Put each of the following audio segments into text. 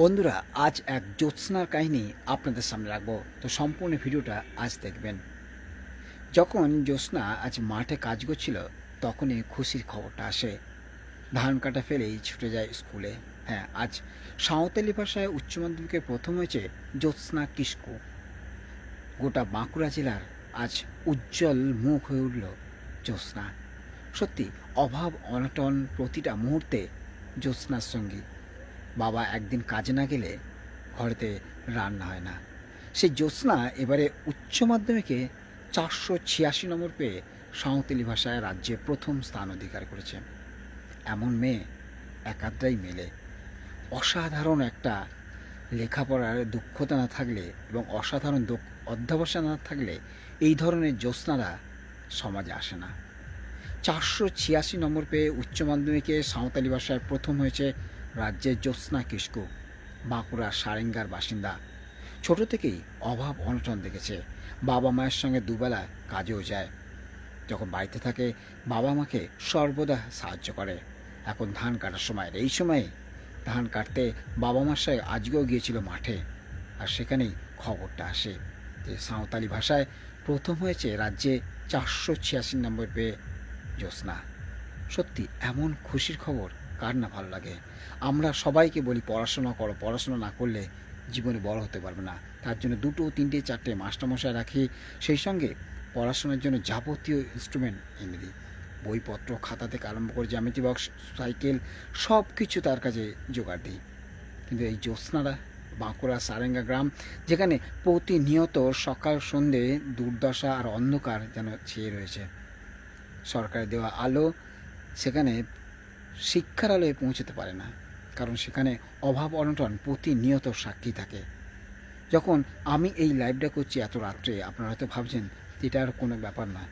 বন্ধুরা, আজ এক জ্যোৎস্নার কাহিনী আপনাদের সামনে রাখব। তো সম্পূর্ণ ভিডিওটা আজ দেখবেন। যখন জ্যোৎস্না আজ মাঠে কাজ করছিল, তখনই খুশির খবরটা আসে। ধান কাটা ফেলেই ছুটে যায় স্কুলে। হ্যাঁ আজ সাঁওতালি ভাষায় উচ্চ মাধ্যমিকে প্রথম হয়েছে জ্যোৎস্না কিস্কু। গোটা বাঁকুড়া জেলার আজ উজ্জ্বল মুখ হয়ে উঠল জ্যোৎস্না। সত্যি, অভাব অনটন প্রতিটা মুহূর্তে জ্যোৎস্নার সঙ্গী। বাবা একদিন কাজে না গেলে ঘরেতে রান্না হয় না। সেই জ্যোৎস্না এবারে উচ্চ মাধ্যমিকে চারশো ছিয়াশি নম্বর পেয়ে সাঁওতালি ভাষায় রাজ্যে প্রথম স্থান অধিকার করেছে। এমন মেয়ে একাধাই মেলে। অসাধারণ একটা লেখাপড়ার দক্ষতা না থাকলে এবং অসাধারণ অধ্যাবসায় না থাকলে এই ধরনের জ্যোৎস্নারা সমাজে আসে না। চারশো ছিয়াশি নম্বর পেয়ে উচ্চ মাধ্যমিকে সাঁওতালি ভাষায় প্রথম হয়েছে রাজ্যের জ্যোৎস্না কিস্কু বাঁকুড়ার সারেঙ্গার বাসিন্দা। ছোট থেকেই অভাব অনটন দেখেছে। বাবা মায়ের সঙ্গে দুবেলা কাজেও যায়। যখন বাড়িতে থাকে, বাবা মাকে সর্বদা সাহায্য করে। এখন ধান কাটার সময়। এই সময়ে ধান কাটতে বাবা মার সঙ্গে আজকেও গিয়েছিল মাঠে। আর সেখানেই খবরটা আসে যে সাঁওতালি ভাষায় প্রথম হয়েছে রাজ্যে চারশো ছিয়াশি নম্বর পেয়ে জ্যোৎস্না। সত্যি এমন খুশির খবর কার না ভালো লাগে? আমরা সবাইকে বলি পড়াশোনা করো, পড়াশোনা না করলে জীবনে বড় হতে পারবে না। তার জন্য দুটো, তিনটে, চারটে মাস্টারমশাই রাখি। সেই সঙ্গে পড়াশোনার জন্য যাবতীয় ইনস্ট্রুমেন্ট এনে দিই। বইপত্র, খাতা থেকে আরম্ভ করে জ্যামিতি বক্স সাইকেল সব কিছু তার কাছে জোগাড় দিই। কিন্তু এই জ্যোৎস্নারা, বাঁকুড়া, সারেঙ্গা গ্রাম, যেখানে প্রতিনিয়ত সকাল, সন্ধে, দুর্দশা আর অন্ধকার যেন ছেয়ে রয়েছে। সরকারের দেওয়া আলো, সেখানে শিক্ষার আলোয় পৌঁছতে পারে না, কারণ সেখানে অভাব অনটন প্রতিনিয়ত সাক্ষী থাকে। যখন আমি এই লাইভটা করছি এত রাত্রে, আপনারা হয়তো ভাবছেন, এটা আর কোনো ব্যাপার না।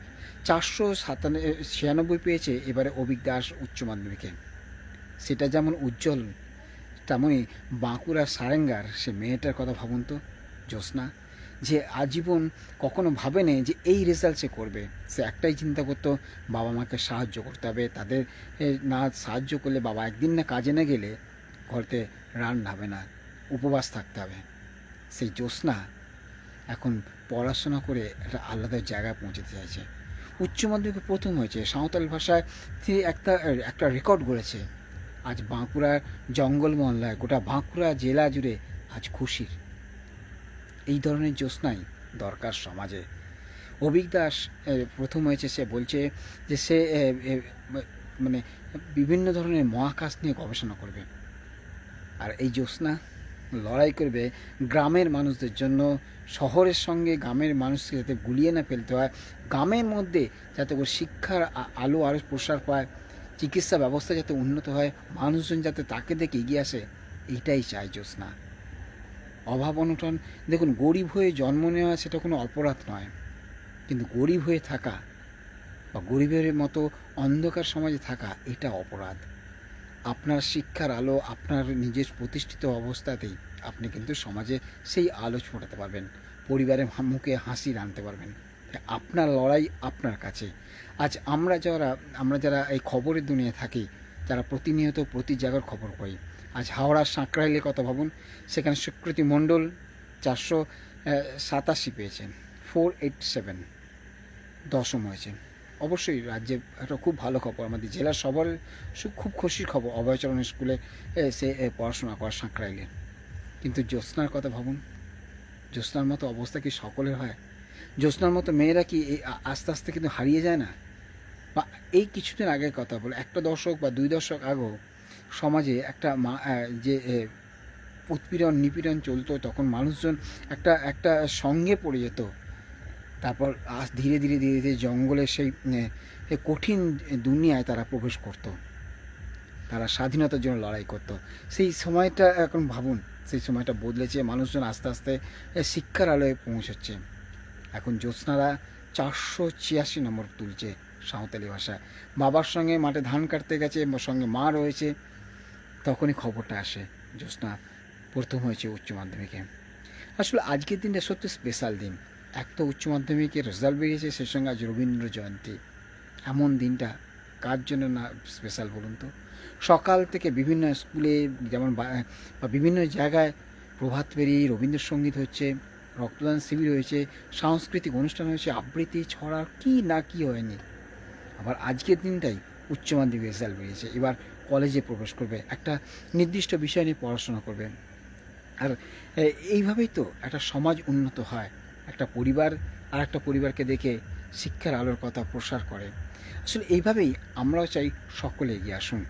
চারশো সাতান্ন ছিয়ানব্বই পেয়েছে এবারে অভিক দাস উচ্চ মাধ্যমিকে। সেটা যেমন উজ্জ্বল তেমনই বাঁকুড়া সারেঙ্গার, সে মেয়েটার কথা ভাবুন তো, জ্যোৎস্না। যে আজীবন কখনো ভাবেনি যে এই রেজাল্ট সে করবে। সে একটাই চিন্তা করতো, বাবা মাকে সাহায্য করতে হবে। তাদের না সাহায্য করলে বাবা একদিন না কাজে না গেলে ঘরতে রান্না হবে না, উপবাস থাকতে হবে। সেই জ্যোৎস্না এখন পড়াশোনা করে একটা আলাদা জায়গায় পৌঁছতে চাইছে। উচ্চ মাধ্যমিকে প্রথম হয়েছে। সাঁওতাল ভাষায় তিনি একটা একটা রেকর্ড গড়েছে। আজ বাঁকুড়ার জঙ্গল মহল্লায়, গোটা বাঁকুড়া জেলা জুড়ে আজ খুশির। এই ধরনের জ্যোৎস্নাই দরকার সমাজে। অভিক দাস প্রথম হয়েছে সে বলছে যে সে মানে বিভিন্ন ধরনের মহাকাশ নিয়ে গবেষণা করবে। আর এই জ্যোৎস্না লড়াই করবে গ্রামের মানুষদের জন্য। শহরের সঙ্গে গ্রামের মানুষকে যাতে গুলিয়ে না ফেলতে হয়। গ্রামের মধ্যে যাতে করে শিক্ষার আলো আরও প্রসার পায়। চিকিৎসা ব্যবস্থা যাতে উন্নত হয়। মানুষজন যাতে তাকে দেখে এগিয়ে আসে, এইটাই চায় জ্যোৎস্না। অভাব অনটন। দেখুন, গরিব হয়ে জন্ম নেওয়া সেটা কোনো অপরাধ নয়। কিন্তু গরিব হয়ে থাকা বা গরিবের মতো অন্ধকার সমাজে থাকা এটা অপরাধ। আপনার শিক্ষার আলো আপনার নিজের প্রতিষ্ঠিত অবস্থাতেই আপনি কিন্তু সমাজে সেই আলো ফোটাতে পারবেন। পরিবারের মুখে হাসি আনতে পারবেন। আপনার লড়াই আপনার কাছে। আজ আমরা যারা আমরা যারা এই খবরের দুনিয়া থাকি, যারা প্রতিনিয়ত প্রতি জায়গার খবর পাই আজ হাওড়ার সাঁকড়াইলের কথা ভাবুন? সেখানে সুকৃতি মণ্ডল চারশো সাতাশি পেয়েছেন। ফোর এইট সেভেন দশম হয়েছে। অবশ্যই রাজ্যে একটা খুব ভালো খবর। আমাদের জেলার সবার খুব খুশির খবর। অভয়চরণ স্কুলে সে পড়াশোনা করা সাঁকড়াইলে। কিন্তু জ্যোৎস্নার কথা ভাবুন? জ্যোৎস্নার মতো অবস্থা কি সকলের হয়? জ্যোৎস্নার মতো মেয়েরা কি আস্তে আস্তে কিন্তু হারিয়ে যায় না? বা এই কিছুদিন আগের কথা বলে, একটা দশক বা দুই দশক আগেও সমাজে একটা যে উৎপীড়ন, নিপীড়ন চলতো, তখন মানুষজন একটা একটা সঙ্গে পড়ে যেত। তারপর আজ ধীরে ধীরে ধীরে ধীরে জঙ্গলের সেই কঠিন দুনিয়ায় তারা প্রবেশ করত। তারা স্বাধীনতার জন্য লড়াই করত। সেই সময়টা এখন ভাবুন, সেই সময়টা বদলেছে, মানুষজন আস্তে আস্তে শিক্ষার আলোয় পৌঁছচ্ছে। এখন জ্যোৎস্নারা চারশো ছিয়াশি নম্বর তুলছে সাঁওতালি ভাষায়। বাবার সঙ্গে মাঠে ধান কাটতে গেছে, সঙ্গে মা রয়েছে। তখনই খবরটা আসে, জ্যোৎস্না প্রথম হয়েছে উচ্চ মাধ্যমিকে। আসলে আজকের দিনটা সত্যি স্পেশাল দিন। এক তো উচ্চ মাধ্যমিকের রেজাল্ট বেরিয়েছে, সেই সঙ্গে আজ রবীন্দ্র জয়ন্তী। এমন দিনটা কার জন্য না স্পেশাল বলুন তো? সকাল থেকে বিভিন্ন স্কুলে যেমন বা- বিভিন্ন জায়গায় প্রভাত ফেরি, রবীন্দ্রসঙ্গীত হচ্ছে, রক্তদান শিবির হয়েছে, সাংস্কৃতিক অনুষ্ঠান হয়েছে, আবৃত্তি, ছড়া, কি না কি হয়নি। আবার আজকের দিনটাই উচ্চ মাধ্যমিক রেজাল্ট বেরিয়েছে। এবার কলেজে প্রবেশ করবে, একটা নির্দিষ্ট বিষয় নিয়ে পড়াশোনা করবে। আর এইভাবেই তো একটা সমাজ উন্নত হয়। একটা পরিবার আর একটা পরিবারকে দেখে শিক্ষার আলোর কথা প্রসার করে। আসলে এইভাবেই আমরাও চাই সকলে এগিয়ে আসুন।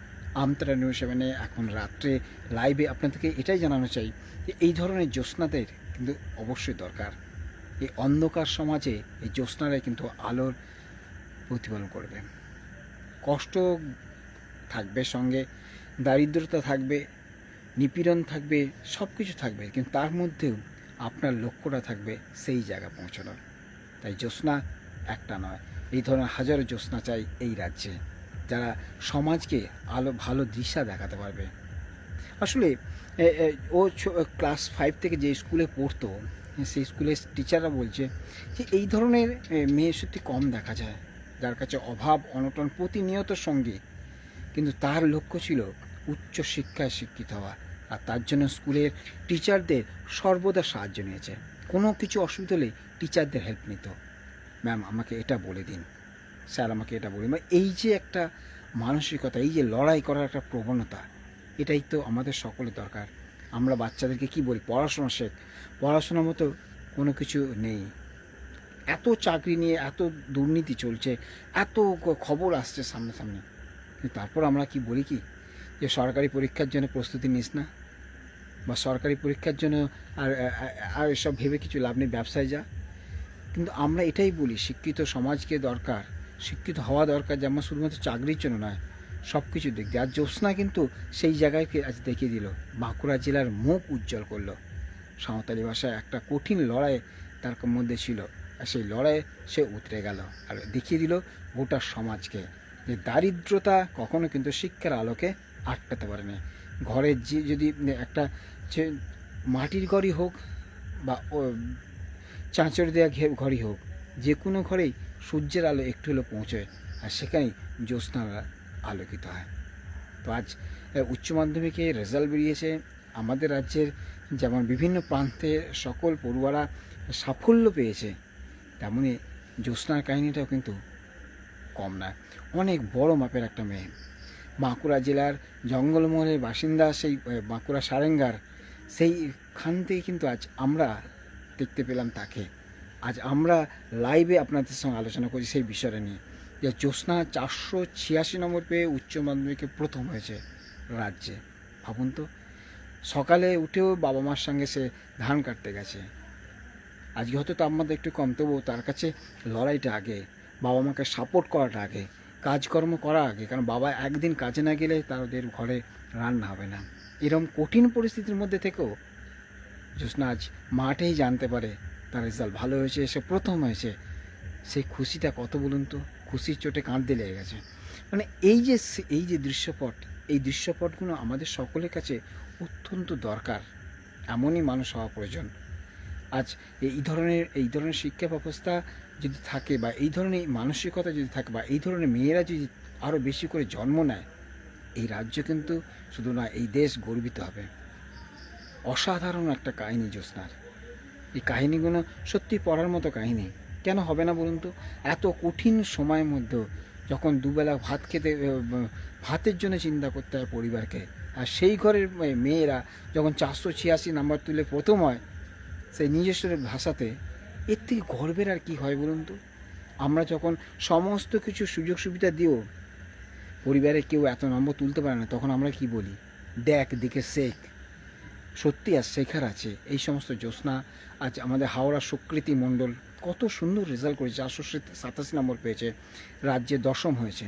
আমতারা নিউজ সেভেনে এখন রাত্রে লাইভে আপনাদেরকে এটাই জানানো চাই যে এই ধরনের জ্যোৎস্নাদের কিন্তু অবশ্যই দরকার। এই অন্ধকার সমাজে এই জ্যোৎস্নারাই কিন্তু আলোর প্রতিফলন করবে। কষ্ট থাকবে, সঙ্গে দারিদ্রতা থাকবে, নিপীড়ন থাকবে সব কিছু থাকবে, কিন্তু তার মধ্যেও আপনার লক্ষ্যটা থাকবে সেই জায়গা পৌঁছানোর। তাই জ্যোৎস্না একটা নয়, এই ধরনের হাজারো জ্যোৎস্না চাই এই রাজ্যে, যারা সমাজকে আলো, ভালো দিশা দেখাতে পারবে। আসলে ও ক্লাস ফাইভ থেকে যে স্কুলে পড়তো, সেই স্কুলের টিচাররা বলছে যে এই ধরনের মেয়ে সত্যি কম দেখা যায়, যার কাছে অভাব, অনটন প্রতিনিয়ত সঙ্গে কিন্তু তার লক্ষ্য ছিল উচ্চ শিক্ষায় শিক্ষিত হওয়া আর তার জন্য স্কুলের টিচারদের সর্বদা সাহায্য নিয়েছে। কোনো কিছু অসুবিধা হলে টিচারদের হেল্প নিত। ম্যাম, আমাকে এটা বলে দিন। স্যার, আমাকে এটা বলে মানে এই যে একটা মানসিকতা, এই যে লড়াই করার একটা প্রবণতা, এটাই তো আমাদের সকলের দরকার। আমরা বাচ্চাদেরকে কি বলি? পড়াশোনা শেখ। পড়াশোনার মতো কোনো কিছু নেই। এত চাকরি নিয়ে এত দুর্নীতি চলছে, এত খবর আসছে সামনে সামনে তারপর আমরা কি বলি কি? যে সরকারি পরীক্ষার জন্য প্রস্তুতি নিস না। বা সরকারি পরীক্ষার জন্য আর আর- এসব ভেবে কিছু লাভ নেই, ব্যবসায় যা। কিন্তু আমরা এটাই বলি, শিক্ষিত সমাজকে দরকার। শিক্ষিত হওয়া দরকার যেমন শুধুমাত্র চাকরির জন্য নয় সব কিছু দিক আর জ্যোৎস্না কিন্তু সেই জায়গায় আজ দেখিয়ে দিল। বাঁকুড়া জেলার মুখ উজ্জ্বল করল। সাঁওতালি ভাষায় একটা কঠিন লড়াই তার মধ্যে ছিল। আর সেই লড়াইয়ে সে উতরে গেল। আর দেখিয়ে দিল গোটা সমাজকে। যে দারিদ্রতা কখনো কিন্তু শিক্ষার আলোকে আটকাতে পারে না ঘরের যে যদি একটা মাটির ঘরই হোক বা চাঁচড় দেওয়া ঘরই হোক, যে কোনো ঘরেই সূর্যের আলো একটু হলেও পৌঁছয় আর সেখানেই জ্যোৎস্নার আলোকিত হয়। তো আজ উচ্চ মাধ্যমিকে রেজাল্ট বেরিয়েছে। আমাদের রাজ্যের যেমন বিভিন্ন প্রান্তে সকল পড়ুয়ারা সাফল্য পেয়েছে, তেমনি জ্যোৎস্নার কাহিনীটাও কিন্তু কম না অনেক বড় মাপের একটা মেয়ে। বাঁকুড়া জেলার জঙ্গলমহলের বাসিন্দা সেই বাঁকুড়া সারেঙ্গার। সেইখান থেকে কিন্তু আজ আমরা দেখতে পেলাম তাকে। আজ আমরা লাইভে আপনাদের সঙ্গে আলোচনা করছি সেই বিষয়টা নিয়ে। যে জ্যোৎস্না চারশো ছিয়াশি নম্বর পেয়ে উচ্চ মাধ্যমিকে প্রথম হয়েছে রাজ্যে। ভাবুন তো, সকালে উঠেও বাবা মার সঙ্গে সে ধান কাটতে গেছে। আজকে হয়তো তাপমাত্রা একটু কম, তবুও তার কাছে লড়াইটা আগে, বাবা মাকে সাপোর্ট করাটা আগে। কাজকর্ম করা আগে, কারণ বাবা একদিন কাজে না গেলে তাদের ঘরে রান্না হবে না। এরকম কঠিন পরিস্থিতির মধ্যে থেকেও জ্যোৎস্না আজ মাঠেই জানতে পারে তার রেজাল্ট ভালো হয়েছে, সে প্রথম হয়েছে। সেই খুশিটা কত বলুন তো? খুশির চোটে কাঁদতে লেগে গেছে। মানে এই যে এই যে দৃশ্যপট, এই দৃশ্যপটগুলো আমাদের সকলের কাছে অত্যন্ত দরকার। এমনই মানুষ হওয়া প্রয়োজন। আজ এই ধরনের এই ধরনের শিক্ষা ব্যবস্থা যদি থাকে বা এই ধরনের মানসিকতা যদি থাকে বা এই ধরনের মেয়েরা যদি আরও বেশি করে জন্ম নেয়, এই রাজ্য কিন্তু শুধু না এই দেশ গর্বিত হবে। অসাধারণ একটা কাহিনী জ্যোৎস্নার। এই কাহিনীগুলো সত্যি পড়ার মতো কাহিনী। কেন হবে না বলুন তো? এত কঠিন সময়ের মধ্যেও যখন দুবেলা ভাত খেতে ভাতের জন্য চিন্তা করতে হয় পরিবারকে, আর সেই ঘরের মেয়েরা যখন চারশো ছিয়াশি নাম্বার তুলে প্রথম হয়, সেই নিজস্ব ভাষাতে এর থেকে গর্বের আর কি হয় বলুন তো? আমরা যখন সমস্ত কিছু সুযোগ সুবিধা দিও পরিবারে কেউ এত নম্বর তুলতে পারে না, তখন আমরা কি বলি? দেখ দিকে শেখ। সত্যি আর শেখার আছে। এই সমস্ত জ্যোৎস্না, আজ আমাদের হাওড়া সুকৃতি মণ্ডল কত সুন্দর রেজাল্ট করেছে, চারশো সাতাশি নম্বর পেয়েছে, রাজ্যে দশম হয়েছে।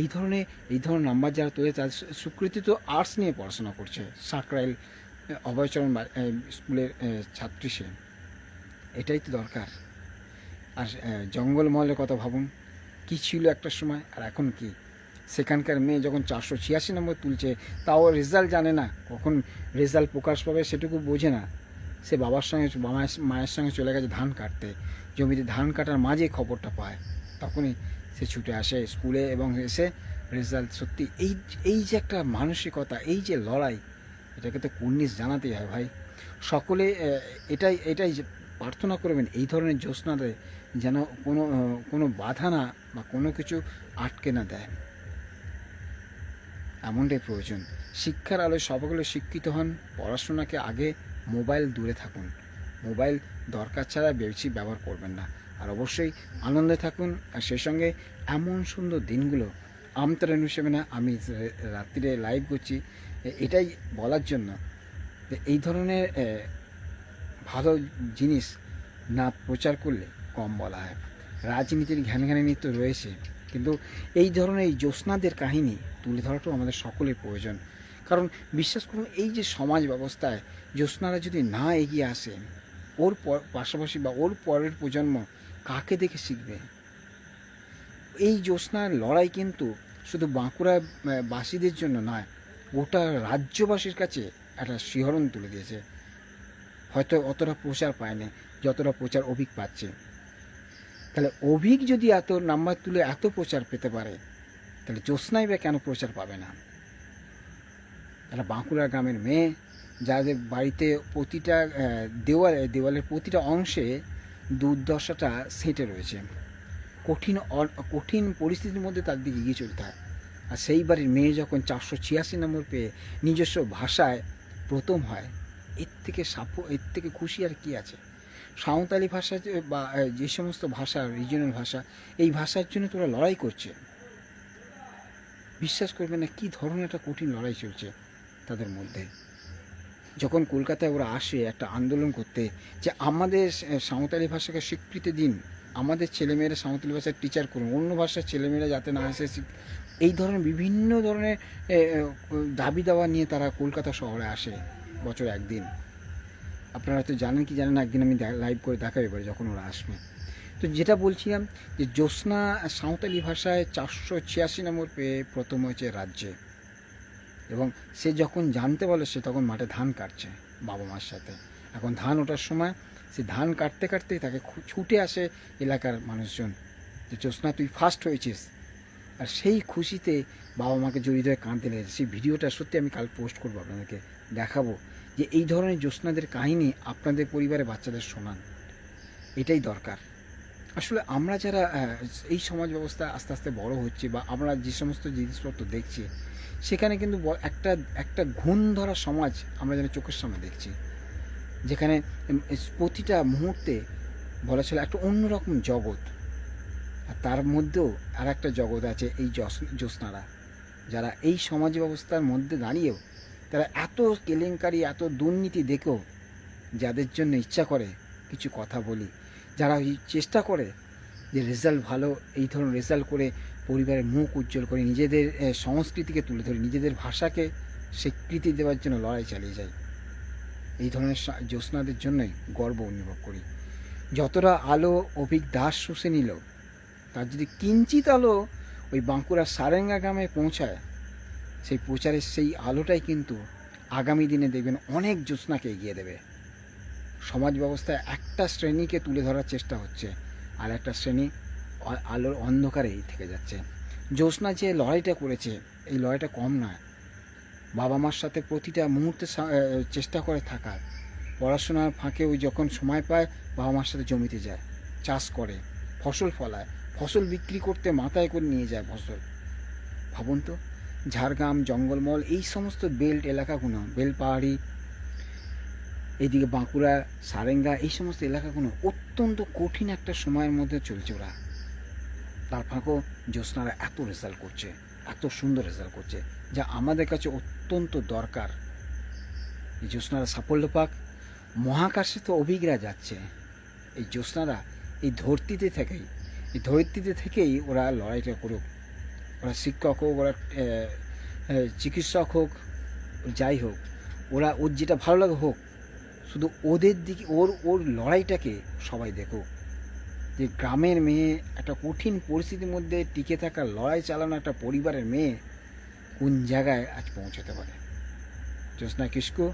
এই ধরনের এই ধরনের নাম্বার যারা তুলেছে, তাদের সুকৃতি তো আর্টস নিয়ে পড়াশোনা করছে। সাকরাইল অভয়চরণ স্কুলের ছাত্রী সে। এটাই তো দরকার। আর জঙ্গলমহলের কথা ভাবুন, কি ছিল একটা সময় আর এখন কি? সেখানকার মেয়ে যখন চারশো ছিয়াশি নম্বর তুলছে, তাও রেজাল্ট জানে না। কখন রেজাল্ট প্রকাশ পাবে সেটুকু বোঝে না। সে বাবার সঙ্গে মায়ের সঙ্গে চলে গেছে ধান কাটতে। জমিতে ধান কাটার মাঝে খবরটা পায়। তখনই সে ছুটে আসে স্কুলে এবং এসে রেজাল্ট সত্যি এই এই যে একটা মানসিকতা, এই যে লড়াই, এটাকে তো কুর্নিশ জানাতেই হয় ভাই। সকলে এটাই এটাই প্রার্থনা করবেন, এই ধরনের জ্যোৎস্নাতে যেন কোনো কোনো বাধা না বা কোনো কিছু আটকে না দেয়। এমনটাই প্রয়োজন। শিক্ষার আলোয় সকলে শিক্ষিত হন, পড়াশোনাকে আগে মোবাইল দূরে থাকুন। মোবাইল দরকার ছাড়া বেশি ব্যবহার করবেন না। আর অবশ্যই আনন্দে থাকুন, আর সেই সঙ্গে এমন সুন্দর দিনগুলো আমতরণ হিসেবে না, আমি রাত্রিরে লাইভ করছি এটাই বলার জন্য এই ধরনের ভালো জিনিস না প্রচার করলে কম বলা হয়। রাজনীতির ঘ্যান ঘ্যানানি তো রয়েছে, কিন্তু এই ধরনের এই জ্যোৎস্নাদের কাহিনী তুলে ধরাটাও আমাদের সকলের প্রয়োজন। কারণ বিশ্বাস করুন, এই যে সমাজ ব্যবস্থায় জ্যোৎস্নারা যদি না এগিয়ে আসে, ওর পাশাপাশি বা ওর পরের প্রজন্ম কাকে দেখে শিখবে? এই জ্যোৎস্নার লড়াই কিন্তু শুধু বাঁকুড়া বাসীদের জন্য নয়, গোটা রাজ্যবাসীর কাছে একটা শিহরণ তুলে দিয়েছে। হয়তো অতটা প্রচার পায়নি যতটা প্রচার অভিক পাচ্ছে। তাহলে অভিক যদি এত নাম্বার তুলে এত প্রচার পেতে পারে, তাহলে জ্যোৎস্নাই বা কেন প্রচার পাবে না? তারা বাঁকুড়া গ্রামের মেয়ে, যাদের বাড়িতে প্রতিটা দেওয়ালে, দেওয়ালের প্রতিটা অংশে দুর্দশাটা সেঁটে রয়েছে। কঠিন কঠিন পরিস্থিতির মধ্যে তার দিকে এগিয়ে চলতে হয়। আর সেই বাড়ির মেয়ে যখন চারশো ছিয়াশি নম্বর পেয়ে নিজস্ব ভাষায় প্রথম হয় এর থেকে সাফ এর থেকে খুশি আর কি আছে? সাঁওতালি ভাষা বা যে সমস্ত ভাষা রিজিনাল ভাষা, এই ভাষার জন্য তোরা লড়াই করছে। বিশ্বাস করবে না কী ধরনের একটা কঠিন লড়াই চলছে তাদের মধ্যে। যখন কলকাতায় ওরা আসে একটা আন্দোলন করতে, যে আমাদের সাঁওতালি ভাষাকে স্বীকৃতি দিন, আমাদের ছেলেমেয়েরা সাঁওতালি ভাষার টিচার করুন, অন্য ভাষার ছেলেমেয়েরা যাতে না আসে এই ধরনের বিভিন্ন ধরনের দাবি দাওয়া নিয়ে তারা কলকাতা শহরে আসে। বছর একদিন। আপনারা হয়তো জানেন কি জানেন একদিন আমি লাইভ করে দেখাবো এবারে যখন ওরা আসবে। তো যেটা বলছিলাম যে জ্যোৎস্না সাঁওতালি ভাষায় চারশো ছিয়াশি নম্বর পেয়ে প্রথম হয়েছে রাজ্যে। এবং সে যখন জানতে বলে সে তখন মাঠে ধান কাটছে বাবা মার সাথে। এখন ধান ওঠার সময় সে ধান কাটতে কাটতেই তাকে ছুটে আসে এলাকার মানুষজন যে, জ্যোৎস্না, তুই ফার্স্ট হয়েছিস। আর সেই খুশিতে বাবা মাকে জড়িয়ে ধরে কাঁদতে লেগেছে সেই ভিডিওটা সত্যি আমি কাল পোস্ট করব আপনাদেরকে। দেখাবো যে এই ধরনের জ্যোৎস্নাদের কাহিনী আপনাদের পরিবারে বাচ্চাদের শোনান। এটাই দরকার। আসলে আমরা যারা এই সমাজ ব্যবস্থা আস্তে আস্তে বড় হচ্ছে বা আমরা যে সমস্ত জিনিসপত্র দেখছি, সেখানে কিন্তু একটা একটা ঘুণ ধরা সমাজ আমরা যেন চোখের সামনে দেখছি। যেখানে প্রতিটা মুহূর্তে বলা ছিল একটা অন্যরকম জগৎ। আর তার মধ্যেও আর একটা জগৎ আছে এই জ্যোৎস্নারা। যারা এই সমাজ ব্যবস্থার মধ্যে দাঁড়িয়েও তারা এত কেলেঙ্কারি, এত দুর্নীতি দেখেও যাদের জন্য ইচ্ছা করে কিছু কথা বলি, যারা চেষ্টা করে যে রেজাল্ট ভালো, এই ধরনের রেজাল্ট করে পরিবারের মুখ উজ্জ্বল করে নিজেদের সংস্কৃতিকে তুলে ধরে, নিজেদের ভাষাকে স্বীকৃতি দেওয়ার জন্য লড়াই চালিয়ে যায়। এই ধরনের জ্যোৎস্নাদের জন্যই গর্ব অনুভব করি। যতটা আলো অভিক দাস শুষে নিল, তার যদি কিঞ্চিত আলো ওই বাঁকুড়ার সারেঙ্গা গ্রামে পৌঁছায় সেই প্রচারের সেই আলোটাই কিন্তু আগামী দিনে দেখবেন অনেক জ্যোৎস্নাকে এগিয়ে দেবে। সমাজ ব্যবস্থায় একটা শ্রেণীকে তুলে ধরার চেষ্টা হচ্ছে আর একটা শ্রেণি আলোর অন্ধকারেই থেকে যাচ্ছে। জ্যোৎস্না যে লড়াইটা করেছে, এই লড়াইটা কম নয়। বাবা মার সাথে প্রতিটা মুহূর্তে চেষ্টা করে থাকার পড়াশোনার ফাঁকে ওই যখন সময় পায়, বাবা মার সাথে জমিতে যায়, চাষ করে, ফসল ফলায়, ফসল বিক্রি করতে মাথায় করে নিয়ে যায় ফসল। ভাবুন তো ঝাড়গ্রাম, জঙ্গলমহল, এই সমস্ত বেল্ট এলাকাগুলো বেল পাহাড়ি এইদিকে বাঁকুড়া, সারেঙ্গা, এই সমস্ত এলাকাগুলো অত্যন্ত কঠিন একটা সময়ের মধ্যে চলছে ওরা। তার ফাঁকেও জ্যোৎস্নারা এত রেজাল্ট করছে, এত সুন্দর রেজাল্ট করছে, যা আমাদের কাছে অত্যন্ত দরকার। এই জ্যোৎস্নারা সাফল্য পাক, মহাকাশে তো অভিজ্ঞরা যাচ্ছে। এই জ্যোৎস্নারা এই ধরতিতে থেকেই, এই ধরিত্রীতে থেকেই ওরা লড়াইটা করুক। ওরা শিক্ষক হোক ওরা চিকিৎসক হোক, যাই হোক, ওরা, ওর যেটা ভালো লাগে হোক, শুধু ওদের দিকে, ওর ওর লড়াইটাকে সবাই দেখুক যে গ্রামের মেয়ে, একটা কঠিন পরিস্থিতির মধ্যে টিকে থাকা, লড়াই চালানো একটা পরিবারের মেয়ে কোন জায়গায় আজ পৌঁছাতে পারে? জ্যোৎস্না কিস্কু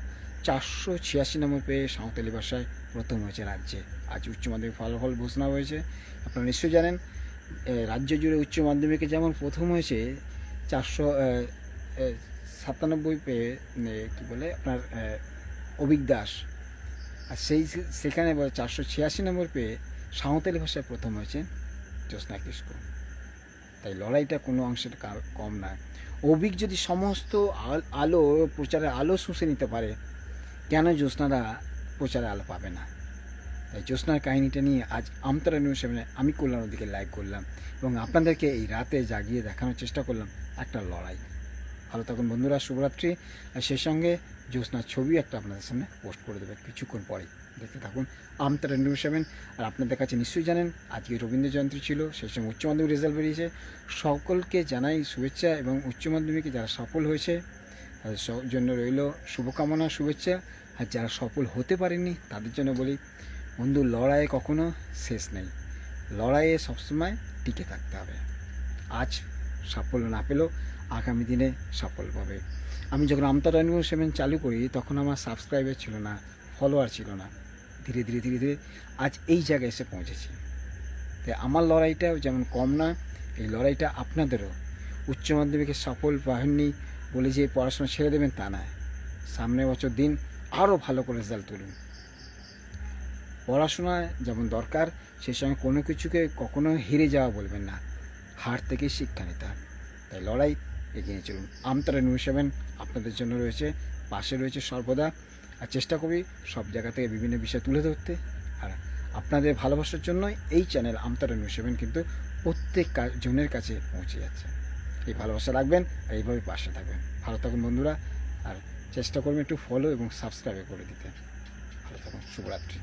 চারশো ছিয়াশি নম্বর পেয়ে সাঁওতালি ভাষায় প্রথম হয়েছে রাজ্যে। আজ উচ্চ মাধ্যমিক ফলাফল ঘোষণা হয়েছে। আপনারা নিশ্চয়ই জানেন রাজ্য জুড়ে উচ্চ মাধ্যমিকে যেমন প্রথম হয়েছে, চারশো সাতানব্বই পেয়ে কী বলে আপনার অভিক দাস। আর সেই সেখানে চারশো ছিয়াশি নম্বর পেয়ে সাঁওতালি ভাষায় প্রথম হয়েছে জ্যোৎস্না কিস্কু তাই লড়াইটা কোনো অংশের কম না। অভিক যদি সমস্ত আল- আলো প্রচারের আলো শুষে নিতে পারে, কেন জ্যোৎস্নারা প্রচারে আলো পাবে না? তাই জ্যোৎস্নার কাহিনীটা নিয়ে আজ আমতারা নিউজ সেভেনে আমি কল্যাণ দিকে লাইভ করলাম এবং আপনাদেরকে এই রাতে জাগিয়ে দেখানোর চেষ্টা করলাম একটা লড়াই। ভালো থাকুন বন্ধুরা, শুভরাত্রি। আর সেই সঙ্গে জ্যোৎস্নার ছবি একটা আপনাদের সামনে পোস্ট করে দেবে কিছুক্ষণ পরেই দেখতে থাকুন আমতারা নিউজ সেভেন। আর আপনাদের কাছে নিশ্চয়ই জানেন, আজকে রবীন্দ্র জয়ন্তী ছিল, সেই সময় উচ্চ মাধ্যমিক রেজাল্ট বেরিয়েছে। সকলকে জানাই শুভেচ্ছা এবং উচ্চ মাধ্যমিকে যারা সফল হয়েছে, তাদের জন্য রইল শুভকামনা, শুভেচ্ছা। আর যারা সফল হতে পারেনি তাদের জন্য বলি বন্ধু, লড়াইয়ে কখনো শেষ নেই। লড়াইয়ে সবসময় টিকে থাকতে হবে। আজ সাফল্য না পেলেও আগামী দিনে সাফল্য পাবে। আমি যখন আমতারা নিউজ সেভেন চালু করি, তখন আমার সাবস্ক্রাইবার ছিল না ফলোয়ার ছিল না। ধীরে ধীরে ধীরে ধীরে আজ এই জায়গায় এসে পৌঁছেছি। তাই আমার লড়াইটাও যেমন কম না, এই লড়াইটা আপনাদেরও। উচ্চ মাধ্যমিকে সফল পাননি বলে যে পড়াশোনা ছেড়ে দেবেন তা নয়। সামনে বছর দিন আরও ভালো করে রেজাল্ট তুলুন। পড়াশোনা যেমন দরকার, সেই সঙ্গে কোনো কিছুকে কখনো হেরে যাওয়া বলবেন না। হার থেকে শিক্ষা নিতে হয়। তাই লড়াই এগিয়ে চলুন। আমতারা নিউজ সেভেন আপনাদের জন্য রয়েছে, পাশে রয়েছে সর্বদা। আর চেষ্টা করি সব জায়গা থেকে বিভিন্ন বিষয় তুলে ধরতে। আর আপনাদের ভালোবাসার জন্য এই চ্যানেল আমতারা নিউজ সেভেন কিন্তু প্রত্যেক জনের কাছে পৌঁছে যাচ্ছে। এই ভালোবাসা রাখবেন আর এইভাবে পাশে থাকবেন। ভালো থাকুন বন্ধুরা। আর চেষ্টা করবেন একটু ফলো এবং সাবস্ক্রাইব করে দিতে। ভালো থাকুন। শুভরাত্রি।